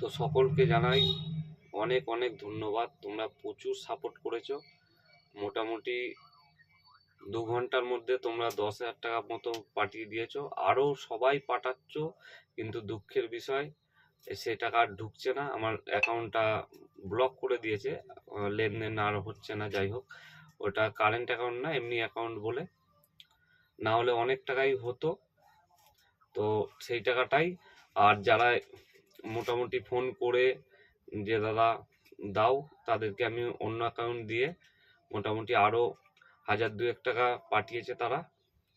তো সকলকে জানাই অনেক অনেক ধন্যবাদ। তোমরা প্রচুর সাপোর্ট করেছ। মোটামুটি দু ঘণ্টার মধ্যে তোমরা দশ হাজার টাকা মতো পাঠিয়ে দিয়েছ। আরও সবাই পাঠাচ্ছ, কিন্তু দুঃখের বিষয়, সে টাকা আর ঢুকছে না। আমার অ্যাকাউন্টটা ব্লক করে দিয়েছে। লেনদেন আর হচ্ছে না, যাই হোক। ওটা কারেন্ট অ্যাকাউন্ট না, এমনি অ্যাকাউন্ট বলে। না হলে অনেক টাকাই হতো। তো সেই টাকাটাই, আর যারা মোটামুটি ফোন করে যে দাদা দাও, তাদেরকে আমি অন্য অ্যাকাউন্ট দিয়ে মোটামুটি আরও হাজার দুয়েক টাকা পাঠিয়েছে তারা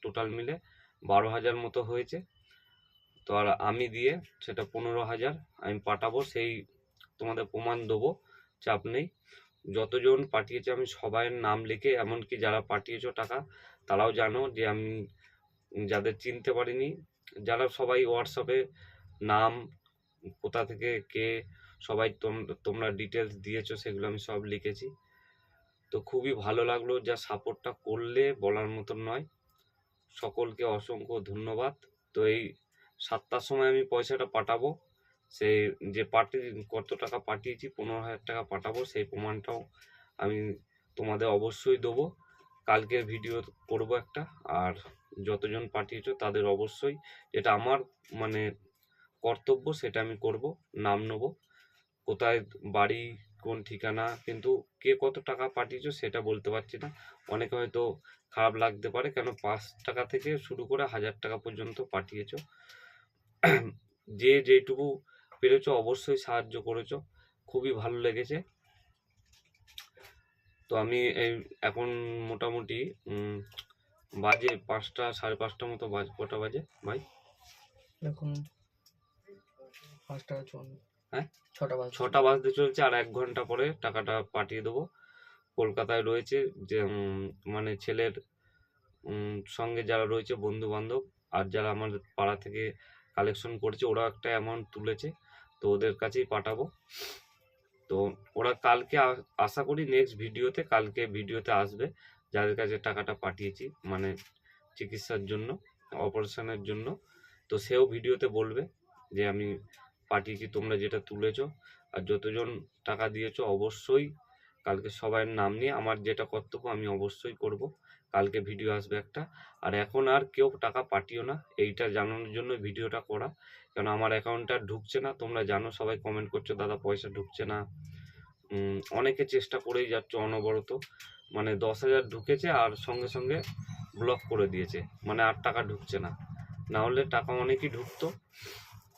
টোটাল মিলে বারো হাজার মতো হয়েছে। তো আর আমি দিয়ে সেটা পনেরো হাজার আমি পাঠাবো, সেই তোমাদের প্রমাণ দেবো, চাপ নেই। যতজন পাঠিয়েছে আমি সবাইয়ের নাম লিখে, এমনকি যারা পাঠিয়েছো টাকা, তারাও জানো যে আমি যাদের চিনতে পারিনি, যারা সবাই হোয়াটসঅ্যাপে নাম কোথা থেকে কে সবাই তোম- তোমরা ডিটেলস দিয়েছ সেগুলো আমি সব লিখেছি। তো খুবই ভালো লাগল যা সাপোর্টটা করলে বলার মতন নয়। সকলকে অসংখ্য ধন্যবাদ। তো এই সাতটার সময় আমি পয়সাটা পাঠাবো। সেই যে পার্টি কত টাকা পাঠিয়েছি, পনেরো হাজার টাকা পাঠাবো, সেই প্রমাণটাও আমি তোমাদের অবশ্যই দেবো। কালকের ভিডিও করব একটা। আর যতজন পাঠিয়েছো তাদের অবশ্যই। এটা আমার মানে কর্তব্য সেটা আমি করব, নাম নেব। কোথায় বাড়ি, কোন ঠিকানা, কিন্তু কে কত টাকা পাঠিয়েছো সেটা বলতে পারছি না। অনেকে হয়তো খারাপ লাগতে পারে, কেন পাঁচ টাকা থেকে শুরু করে হাজার টাকা পর্যন্ত পাঠিয়েছো। যে যেটুকু পেরেছ অবশ্যই সাহায্য করেছ, খুবই ভালো লেগেছে। তো আমি এই এখন মোটামুটি বাজে পাঁচটা, সাড়ে পাঁচটা মতো বাজ, কটা বাজে ভাই? এখন পাঁচটা চুয়ান্ন হ্যাঁ? ছটা বাজে। ছটা বাজতে চলছে আর এক ঘণ্টা পরে টাকাটা পাঠিয়ে দেবো। কলকাতায় রয়েছে যে মানে ছেলের সঙ্গে যারা রয়েছে বন্ধু বান্ধব আর যারা আমার পাড়া থেকে কালেকশন করেছে ওরা একটা অ্যামাউন্ট তুলেছে তো ওদের কাছেই পাঠাবো। তো ওরা কালকে আশা করি নেক্সট ভিডিওতে কালকে ভিডিওতে আসবে যাদের কাছে টাকাটা পাঠিয়েছি মানে চিকিৎসার জন্য অপারেশনের জন্য। তো সেও ভিডিওতে বলবে যে আমি পাঠিয়েছি, তোমরা যেটা তুলেছো আর যতজন টাকা দিয়েছ অবশ্যই কালকে সবাইয়ের নাম নিয়ে আমার যেটা কর্তব্য আমি অবশ্যই করব। কালকে ভিডিও আসবে একটা। আর এখন আর কেউ টাকা পাঠিও না। এইটা জানানোর জন্য ভিডিওটা করা। কেন আমার অ্যাকাউন্টটা ঢুকছে না? তোমরা জানো, সবাই কমেন্ট করছ, দাদা, পয়সা ঢুকছে না। অনেকে চেষ্টা করেই যাচ্ছে অনবরত। মানে দশ হাজার ঢুকেছে আর সঙ্গে সঙ্গে ব্লক করে দিয়েছে। মানে আর টাকা ঢুকছে না। না হলে টাকা অনেকই ঢুকতো।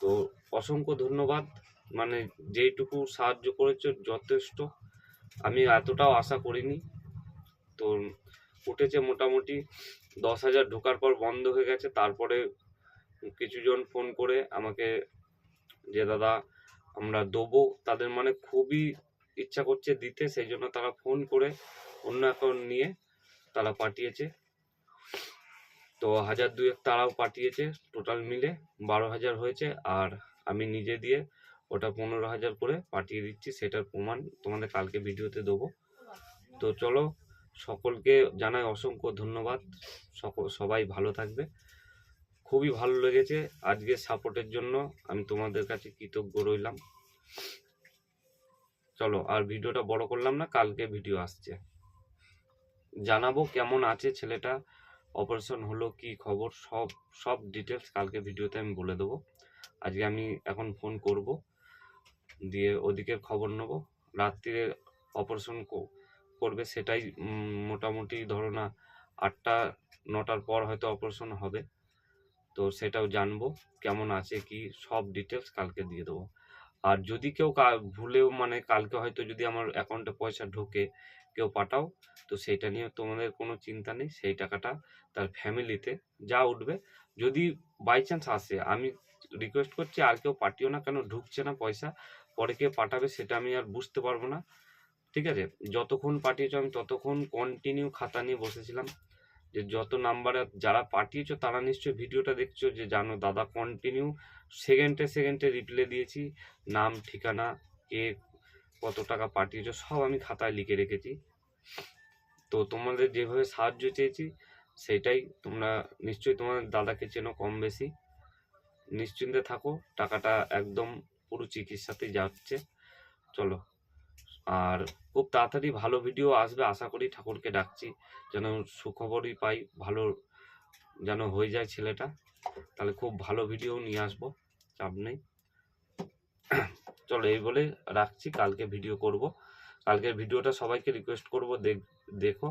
তো অসংখ্য ধন্যবাদ। মানে যেইটুকু সাহায্য করেছ যথেষ্ট। আমি এতটাও আশা করিনি। তো উঠেছে মোটামুটি দশ হাজার ঢোকার পর বন্ধ হয়ে গেছে। তারপরে কিছুজন ফোন করে আমাকে যে, দাদা, আমরা দেবো। তাদের মানে খুবই ইচ্ছা করছে দিতে। সেই জন্য তারা ফোন করে অন্য অ্যাকাউন্ট নিয়ে তারা পাঠিয়েছে। তো হাজার দুয়েক তারাও পাঠিয়েছে টোটাল মিলে। বারো হাজার হয়েছে। আর আমি নিজে দিয়ে ওটা পনেরো হাজার করে পাঠিয়ে দিচ্ছি, সেটার প্রমাণ তোমাদের কালকে ভিডিওতে দেবো। তো চলো, সকলকে জানাই অসংখ্য ধন্যবাদ। সকল সবাই ভালো থাকবে। খুবই ভালো লেগেছে আজকের সাপোর্টের জন্য। আমি তোমাদের কাছে কৃতজ্ঞ রইলাম। চলো, আর ভিডিওটা বড় করলাম না, কালকে ভিডিও আসছে। জানাব কেমন আছে ছেলেটা, অপারেশন হলো কি খবর, সব সব ডিটেলস কালকে ভিডিওতে আমি বলে দেবো। আজকে আমি এখন ফোন করব, দিয়ে ওদিকে খবর নেব। রাত্রিরে অপারেশন করবে সেটাই মোটামুটি ধরো না আটটা, নটার পর হয়তো অপারেশন হবে। তো সেটাও জানব, কেমন আছে, কি, সব ডিটেলস কালকে দিয়ে দেবো। আর যদি কেউ ভুলেও মানে কালকে হয়তো যদি আমার অ্যাকাউন্টে পয়সা ঢোকে কেউ পাঠাও, তো সেইটা নিয়ে তোমাদের কোনো চিন্তা নেই। সেই টাকাটা তার ফ্যামিলিতে যা উঠবে। যদি বাই চান্স আসে, আমি রিকোয়েস্ট করছি আর কেউ পাঠিও না কেন, ঢুকছে না পয়সা, পরে কে পাঠাবে সেটা আমি আর বুঝতে পারব না। ঠিক আছে? যতক্ষণ পাঠিয়েছো আমি ততক্ষণ কন্টিনিউ খাতা নিয়ে বসেছিলাম। যে যত নাম্বারে যারা পাঠিয়েছো তারা নিশ্চয়ই ভিডিওটা দেখছ, যে জানো দাদা কন্টিনিউ সেকেন্ডে সেকেন্ডে রিপ্লাই দিয়েছি, নাম, ঠিকানা, কে, কত টাকা পাঠিয়েছো, সব আমি খাতায় লিখে রেখেছি। তো তোমাদের যেভাবে সাহায্য চেয়েছি, সেটাই তোমরা নিশ্চয়ই তোমাদের দাদাকে চেনো কম বেশি। নিশ্চিন্তে থাকো, টাকাটা একদম পুরো চিকিৎসাতেই যাচ্ছে। চলো। আর খুব তাড়াতাড়ি ভালো ভিডিও আসবে, আশা করি ঠাকুরকে ডাকছি, যেন সুখবরই পাই, ভালো যেন হয়ে যায় ছেলেটা। তাহলে খুব ভালো ভিডিও নিয়ে আসব, চাপ নেই। চলো এই বলে রাখছি, কালকে ভিডিও করব। কালকের ভিডিওটা সবাইকে রিকোয়েস্ট করব, দেখ, দেখো।